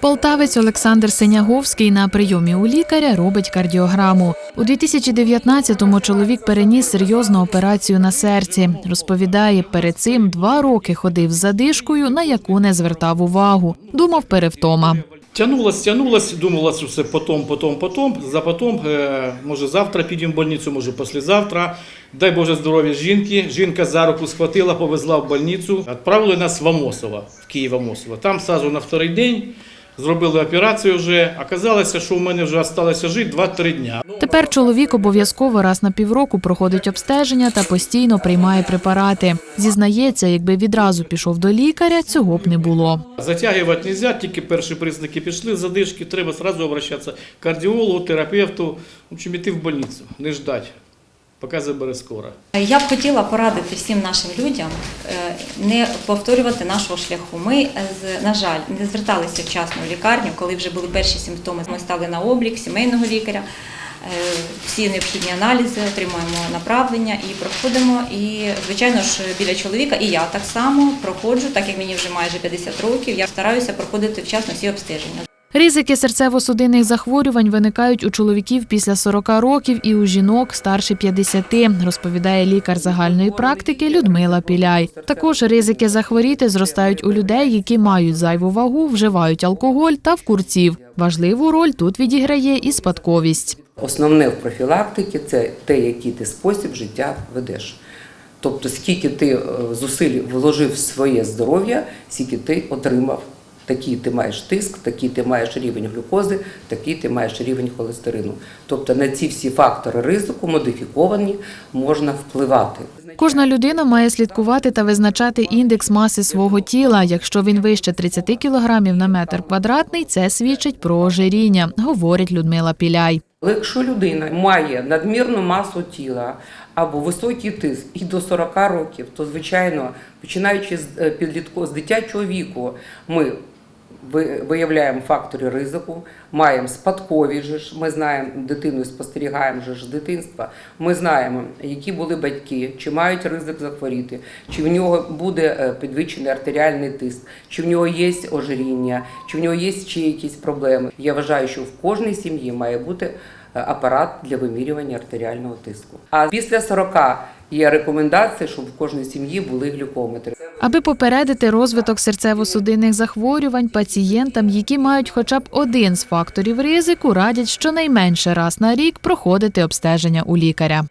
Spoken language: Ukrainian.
Полтавець Олександр Синяговський на прийомі у лікаря робить кардіограму. У 2019-му чоловік переніс серйозну операцію на серці. Розповідає, перед цим два роки ходив з задишкою, на яку не звертав увагу. Думав перевтома. Тянулось, тянулось, думалось, що потом, потом, потом. За потом, е, може завтра підемо в больницю, може післязавтра. Дай Боже здоров'я жінки. Жінка за руку схватила, повезла в больницю. Відправили нас в Амосово, в Київ Амосово. Там сразу на вторий день зробили операцію вже. Оказалося, що у мене вже залишилося жити 2-3 дня. Тепер чоловік обов'язково раз на півроку проходить обстеження та постійно приймає препарати. Зізнається, якби відразу пішов до лікаря, цього б не було. Затягувати не можна, тільки перші признаки пішли, задишки, треба одразу обращатися кардіологу, терапевту, в общем, іти в больницю, не ждати, поки забере скоро. Я б хотіла порадити всім нашим людям е, не повторювати нашого шляху. Ми, е, на жаль, не зверталися вчасно в лікарню, коли вже були перші симптоми. Ми стали на облік сімейного лікаря. е, Всі необхідні аналізи, отримуємо направлення і проходимо. І, звичайно ж, біля чоловіка, і я так само проходжу, так як мені вже майже 50 років. Я стараюся проходити вчасно всі обстеження. Ризики серцево-судинних захворювань виникають у чоловіків після 40 років і у жінок старше 50, розповідає лікар загальної практики Людмила Піляй. Також ризики захворіти зростають у людей, які мають зайву вагу, вживають алкоголь та в курців. Важливу роль тут відіграє і спадковість. Основне в профілактиці це те, який ти спосіб життя ведеш. Тобто, скільки ти е, зусиль вложив в своє здоров'я, скільки ти отримав. Такий ти маєш тиск, такий ти маєш рівень глюкози, такий ти маєш рівень холестерину. Тобто на ці всі фактори ризику модифіковані можна впливати. Кожна людина має слідкувати та визначати індекс маси свого тіла. Якщо він вище 30 кілограмів на метр квадратний, це свідчить про ожиріння, говорить Людмила Піляй. Але якщо людина має надмірну масу тіла або високий тиск і до 40 років, то звичайно, починаючи з е, підлітку з дитячого віку, ми виявляємо фактори ризику, маємо спадкові ж, ми знаємо дитину, спостерігаємо ж з дитинства. Ми знаємо, які були батьки, чи мають ризик захворіти, чи в нього буде е, підвищений артеріальний тиск, чи в нього є ожиріння, чи в нього є ще якісь проблеми. Я вважаю, що в кожній сім'ї має бути е, апарат для вимірювання артеріального тиску. А після 40 є рекомендація, щоб в кожній сім'ї були глюкометри. Аби попередити розвиток серцево-судинних захворювань, пацієнтам, які мають хоча б один з факторів ризику, радять щонайменше раз на рік проходити обстеження у лікаря.